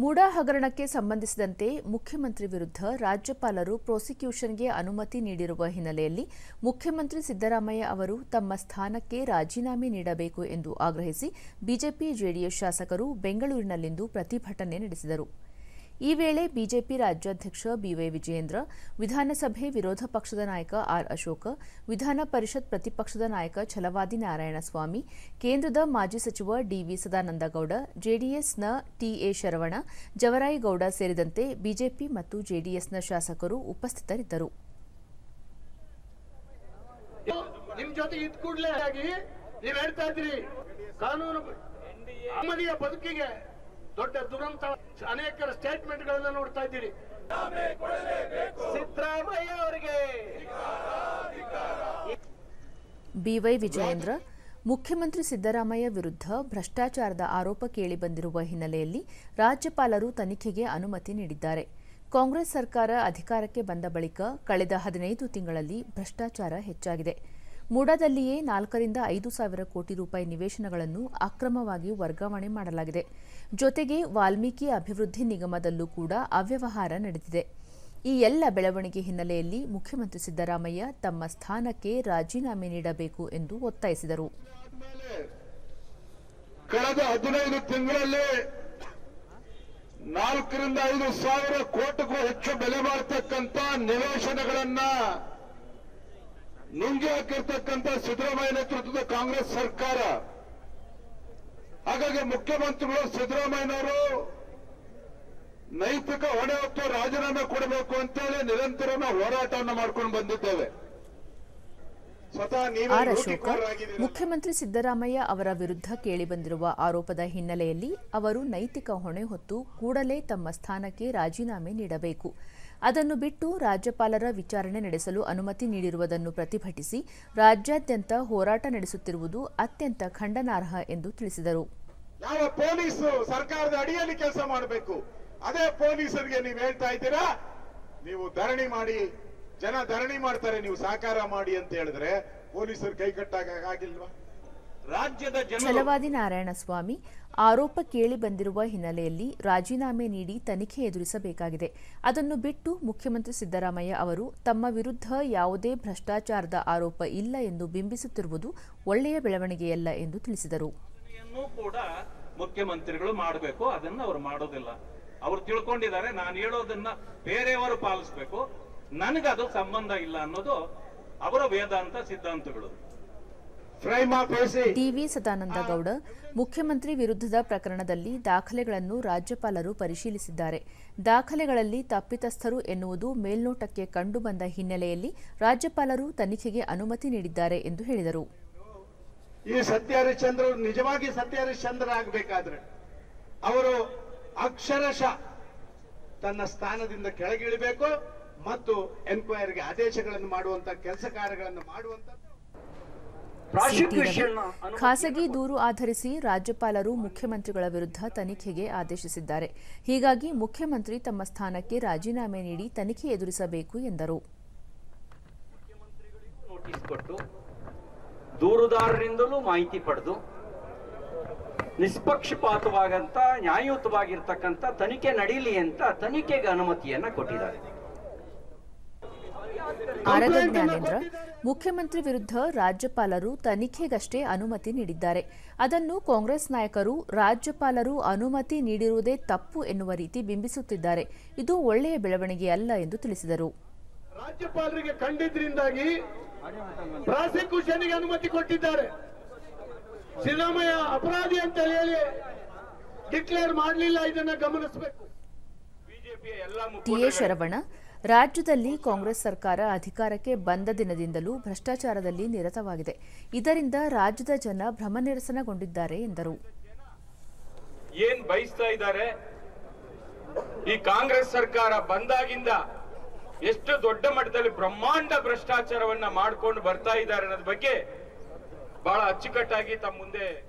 ಮೂಡಾ ಹಗರಣಕ್ಕೆ ಸಂಬಂಧಿಸಿದಂತೆ ಮುಖ್ಯಮಂತ್ರಿ ವಿರುದ್ಧ ರಾಜ್ಯಪಾಲರು ಪ್ರಾಸಿಕ್ಯೂಷನ್ಗೆ ಅನುಮತಿ ನೀಡಿರುವ ಹಿನ್ನೆಲೆಯಲ್ಲಿ ಮುಖ್ಯಮಂತ್ರಿ ಸಿದ್ದರಾಮಯ್ಯ ಅವರು ತಮ್ಮ ಸ್ಥಾನಕ್ಕೆ ರಾಜೀನಾಮೆ ನೀಡಬೇಕು ಎಂದು ಆಗ್ರಹಿಸಿ ಬಿಜೆಪಿ ಜೆಡಿಎಸ್ ಶಾಸಕರು ಬೆಂಗಳೂರಿನಲ್ಲಿಂದು ಪ್ರತಿಭಟನೆ ನಡೆಸಿದರು. ಈ ವೇಳೆ ಬಿಜೆಪಿ ರಾಜ್ಯಾಧ್ಯಕ್ಷ ಬಿವೈ ವಿಜಯೇಂದ್ರ, ವಿಧಾನಸಭೆ ವಿರೋಧ ಪಕ್ಷದ ನಾಯಕ ಆರ್ ಅಶೋಕ, ವಿಧಾನ ಪರಿಷತ್ ಪ್ರತಿಪಕ್ಷದ ನಾಯಕ ಛಲವಾದಿ ನಾರಾಯಣಸ್ವಾಮಿ, ಕೇಂದ್ರದ ಮಾಜಿ ಸಚಿವ ಡಿವಿ ಸದಾನಂದಗೌಡ ಜೆಡಿಎಸ್ನ ಟಿಎ ಶರವಣ, ಜವರಾಯಿಗೌಡ ಸೇರಿದಂತೆ ಬಿಜೆಪಿ ಮತ್ತು ಜೆಡಿಎಸ್ನ ಶಾಸಕರು ಉಪಸ್ಥಿತರಿದ್ದರು. ನಿಮ್ ಜೊತೆ ಇದ್ ಕೂಡ್ಲೇ ಆಗಿ ನೀವ್ ಹೇಳ್ತಾ ಇದ್ರಿ ಕಾನೂನು ಬದುಕಿಗೆ ದೊಡ್ಡ ದುರಂತ. ಅನೇಕರ ಸ್ಟೇಟ್ಮೆಂಟ್ ಗಳನ್ನ ನೋಡ್ತಾ ಇದ್ದೀರಿ. ಸಿದ್ದರಾಮಯ್ಯ ಅವರಿಗೆ. ಬಿವೈ ವಿಜಯೇಂದ್ರ, ಮುಖ್ಯಮಂತ್ರಿ ಸಿದ್ದರಾಮಯ್ಯ ವಿರುದ್ಧ ಭ್ರಷ್ಟಾಚಾರದ ಆರೋಪ ಕೇಳಿಬಂದಿರುವ ಹಿನ್ನೆಲೆಯಲ್ಲಿ ರಾಜ್ಯಪಾಲರು ತನಿಖೆಗೆ ಅನುಮತಿ ನೀಡಿದ್ದಾರೆ. ಕಾಂಗ್ರೆಸ್ ಸರ್ಕಾರ ಅಧಿಕಾರಕ್ಕೆ ಬಂದ ಬಳಿಕ ಕಳೆದ ಹದಿನೈದು ತಿಂಗಳಲ್ಲಿ ಭ್ರಷ್ಟಾಚಾರ ಹೆಚ್ಚಾಗಿದೆ. ಮೂಡಾದಲ್ಲಿಯೇ ನಾಲ್ಕರಿಂದ ಐದು ಸಾವಿರ ಕೋಟಿ ರೂಪಾಯಿ ನಿವೇಶನಗಳನ್ನು ಅಕ್ರಮವಾಗಿ ವರ್ಗಾವಣೆ ಮಾಡಲಾಗಿದೆ. ಜೊತೆಗೆ ವಾಲ್ಮೀಕಿ ಅಭಿವೃದ್ಧಿ ನಿಗಮದಲ್ಲೂ ಕೂಡ ಅವ್ಯವಹಾರ ನಡೆದಿದೆ. ಈ ಎಲ್ಲ ಬೆಳವಣಿಗೆ ಹಿನ್ನೆಲೆಯಲ್ಲಿ ಮುಖ್ಯಮಂತ್ರಿ ಸಿದ್ದರಾಮಯ್ಯ ತಮ್ಮ ಸ್ಥಾನಕ್ಕೆ ರಾಜೀನಾಮೆ ನೀಡಬೇಕು ಎಂದು ಒತ್ತಾಯಿಸಿದರು. ಕಳೆದ ಹದಿನೈದು ತಿಂಗಳಲ್ಲಿ ನಾಲ್ಕರಿಂದ ಐದು ಸಾವಿರ ಕೋಟಿಗೂ ಹೆಚ್ಚು ಬೆಲೆ ಬಾಳ್ತಕ್ಕಂಥ ನಿವೇಶನಗಳನ್ನ ನುಂಗಿ ಹಾಕಿರ್ತಕ್ಕಂಥ ಸಿದ್ದರಾಮಯ್ಯ ನೇತೃತ್ವದ ಕಾಂಗ್ರೆಸ್ ಸರ್ಕಾರ ಹಾಗಾಗಿ ಮುಖ್ಯಮಂತ್ರಿಗಳು ಸಿದ್ದರಾಮಯ್ಯನವರು ನೈತಿಕ ಹೊಣೆ ಹೊತ್ತು ರಾಜೀನಾಮೆ ಕೊಡಬೇಕು ಅಂತೇಳಿ ನಿರಂತರ ಹೋರಾಟವನ್ನು ಮಾಡ್ಕೊಂಡು ಬಂದಿದ್ದೇವೆ. ಆರ್ ಅಶೋಕ ಮುಖ್ಯಮಂತ್ರಿ ಸಿದ್ದರಾಮಯ್ಯ ಅವರ ವಿರುದ್ಧ ಕೇಳಿಬಂದಿರುವ ಆರೋಪದ ಹಿನ್ನೆಲೆಯಲ್ಲಿ ಅವರು ನೈತಿಕ ಹೊಣೆ ಹೊತ್ತು ಕೂಡಲೇ ತಮ್ಮ ಸ್ಥಾನಕ್ಕೆ ರಾಜೀನಾಮೆ ನೀಡಬೇಕು. ಅದನ್ನು ಬಿಟ್ಟು ರಾಜ್ಯಪಾಲರ ವಿಚಾರಣೆ ನಡೆಸಲು ಅನುಮತಿ ನೀಡಿರುವುದನ್ನು ಪ್ರತಿಭಟಿಸಿ ರಾಜ್ಯಾದ್ಯಂತ ಹೋರಾಟ ನಡೆಸುತ್ತಿರುವುದು ಅತ್ಯಂತ ಖಂಡನಾರ್ಹ ಎಂದು ತಿಳಿಸಿದರು. ಯಾವ ಪೊಲೀಸ್ ಸರ್ಕಾರದ ಅಡಿಯಲ್ಲಿ ಕೆಲಸ ಮಾಡಬೇಕು. ಅದೇ ಪೊಲೀಸರಿಗೆ ನೀವು ಹೇಳ್ತಾ ಇದ್ದೀರಾ? ನೀವು ಧರಣಿ ಮಾಡಿ, ಜನ ಧರಣಿ ಮಾಡ್ತಾರೆ, ನೀವು ಸಹಕಾರ ಮಾಡಿ ಅಂತ ಹೇಳಿದ್ರೆ ಪೊಲೀಸರು ಕೈ ಛಲವಾದಿ ನಾರಾಯಣಸ್ವಾಮಿ ಆರೋಪ ಕೇಳಿ ಬಂದಿರುವ ಹಿನ್ನೆಲೆಯಲ್ಲಿ ರಾಜೀನಾಮೆ ನೀಡಿ ತನಿಖೆ ಎದುರಿಸಬೇಕಾಗಿದೆ. ಅದನ್ನು ಬಿಟ್ಟು ಮುಖ್ಯಮಂತ್ರಿ ಸಿದ್ದರಾಮಯ್ಯ ಅವರು ತಮ್ಮ ವಿರುದ್ಧ ಯಾವುದೇ ಭ್ರಷ್ಟಾಚಾರದ ಆರೋಪ ಇಲ್ಲ ಎಂದು ಬಿಂಬಿಸುತ್ತಿರುವುದು ಒಳ್ಳೆಯ ಬೆಳವಣಿಗೆಯಲ್ಲ ಎಂದು ತಿಳಿಸಿದರು. ಮುಖ್ಯಮಂತ್ರಿಗಳು ಮಾಡಬೇಕು ಅದನ್ನು ಅವರು ಮಾಡೋದಿಲ್ಲ. ಅವ್ರು ತಿಳ್ಕೊಂಡಿದ್ದಾರೆ ನಾನು ಹೇಳೋದನ್ನ ಬೇರೆಯವರು ಪಾಲಿಸಬೇಕು. ನನಗದು ಸಂಬಂಧ ಇಲ್ಲ ಅನ್ನೋದು ಅವರ ವೇದಾಂತ ಸಿದ್ಧಾಂತಗಳು. ಫ್ರೈಮ್ ಸದಾನಂದ ಗೌಡ ಟಿವಿ ಮುಖ್ಯಮಂತ್ರಿ ವಿರುದ್ಧದ ಪ್ರಕರಣದಲ್ಲಿ ದಾಖಲೆಗಳನ್ನು ರಾಜ್ಯಪಾಲರು ಪರಿಶೀಲಿಸಿದ್ದಾರೆ. ದಾಖಲೆಗಳಲ್ಲಿ ತಪ್ಪಿತಸ್ಥರು ಎನ್ನುವುದು ಮೇಲ್ನೋಟಕ್ಕೆ ಕಂಡುಬಂದ ಹಿನ್ನೆಲೆಯಲ್ಲಿ ರಾಜ್ಯಪಾಲರು ತನಿಖೆಗೆ ಅನುಮತಿ ನೀಡಿದ್ದಾರೆ ಎಂದು ಹೇಳಿದರು. ಈ ಸತ್ಯ ಚಂದ್ರ ಅವ್ರು ನಿಜವಾಗಿ ಆಗಬೇಕಾದ್ರೆ ಅವರು ಅಕ್ಷರಶಃ ತನ್ನ ಸ್ಥಾನದಿಂದ ಕೆಳಗಿಳಿಬೇಕು ಮತ್ತು ಎನ್ಕ್ವೈರಿಗೆ ಆದೇಶಗಳನ್ನು ಮಾಡುವಂತ ಕೆಲಸ ಕಾರ್ಯಗಳನ್ನು ಮಾಡುವಂತ ಖಾಸಗಿ ದೂರು ಆಧರಿಸಿ ರಾಜ್ಯಪಾಲರು ಮುಖ್ಯಮಂತ್ರಿಗಳ ವಿರುದ್ಧ ತನಿಖೆಗೆ ಆದೇಶಿಸಿದ್ದಾರೆ. ಹೀಗಾಗಿ ಮುಖ್ಯಮಂತ್ರಿ ತಮ್ಮ ಸ್ಥಾನಕ್ಕೆ ರಾಜೀನಾಮೆ ನೀಡಿ ತನಿಖೆ ಎದುರಿಸಬೇಕು ಎಂದರು. ನೋಟಿಸ್ ಕೊಟ್ಟು ದೂರುದಾರರಿಂದಲೂ ಮಾಹಿತಿ ಪಡೆದು ನಿಷ್ಪಕ್ಷಪಾತವಾಗಂತ ನ್ಯಾಯಯುತವಾಗಿರ್ತಕ್ಕಂಥ ತನಿಖೆ ನಡೀಲಿ ಅಂತ ತನಿಖೆಗೆ ಅನುಮತಿಯನ್ನ ಕೊಟ್ಟಿದ್ದಾರೆ. ಆರಗ ಜ್ಞಾನೇಂದ್ರ ಮುಖ್ಯಮಂತ್ರಿ ವಿರುದ್ಧ ರಾಜ್ಯಪಾಲರು ತನಿಖೆಗಷ್ಟೇ ಅನುಮತಿ ನೀಡಿದ್ದಾರೆ. ಅದನ್ನು ಕಾಂಗ್ರೆಸ್ ನಾಯಕರು ರಾಜ್ಯಪಾಲರು ಅನುಮತಿ ನೀಡಿರುವುದೇ ತಪ್ಪು ಎನ್ನುವ ರೀತಿ ಬಿಂಬಿಸುತ್ತಿದ್ದಾರೆ. ಇದು ಒಳ್ಳೆಯ ಬೆಳವಣಿಗೆಯಲ್ಲ ಎಂದು ತಿಳಿಸಿದರು. ರಾಜ್ಯಪಾಲರಿಗೆ ಕಂಡಿದ್ರಿಂದಾಗಿ ಪ್ರಾಸಿಕ್ಯೂಷನ್ಗೆ ಅನುಮತಿ ಕೊಟ್ಟಿದ್ದಾರೆ. ಸಿದ್ದರಾಮಯ್ಯ ಅಪರಾಧಿ ಅಂತ ಹೇಳಿ ಡಿಕ್ಲೇರ್ ಮಾಡಲಿಲ್ಲ ಇದನ್ನ ಗಮನಿಸಬೇಕು. ಟಿಎ ಶರವಣ ರಾಜ್ಯದಲ್ಲಿ ಕಾಂಗ್ರೆಸ್ ಸರ್ಕಾರ ಅಧಿಕಾರಕ್ಕೆ ಬಂದ ದಿನದಿಂದಲೂ ಭ್ರಷ್ಟಾಚಾರದಲ್ಲಿ ನಿರತವಾಗಿದೆ. ಇದರಿಂದ ರಾಜ್ಯದ ಜನ ಭ್ರಮನಿರಸನಗೊಂಡಿದ್ದಾರೆ, ಎಂದರು. ಏನ್ ಬಯಸ್ತಾ ಇದ್ದಾರೆ? ಈ ಕಾಂಗ್ರೆಸ್ ಸರ್ಕಾರ ಬಂದಾಗಿಂದ ಎಷ್ಟು ದೊಡ್ಡ ಮಟ್ಟದಲ್ಲಿ ಬ್ರಹ್ಮಾಂಡ ಭ್ರಷ್ಟಾಚಾರವನ್ನ ಮಾಡ್ಕೊಂಡು ಬರ್ತಾ ಇದ್ದಾರೆ ಅನ್ನೋದ್ ಬಗ್ಗೆ ಬಹಳ ಅಚ್ಚುಕಟ್ಟಾಗಿ ತಮ್ಮ ಮುಂದೆ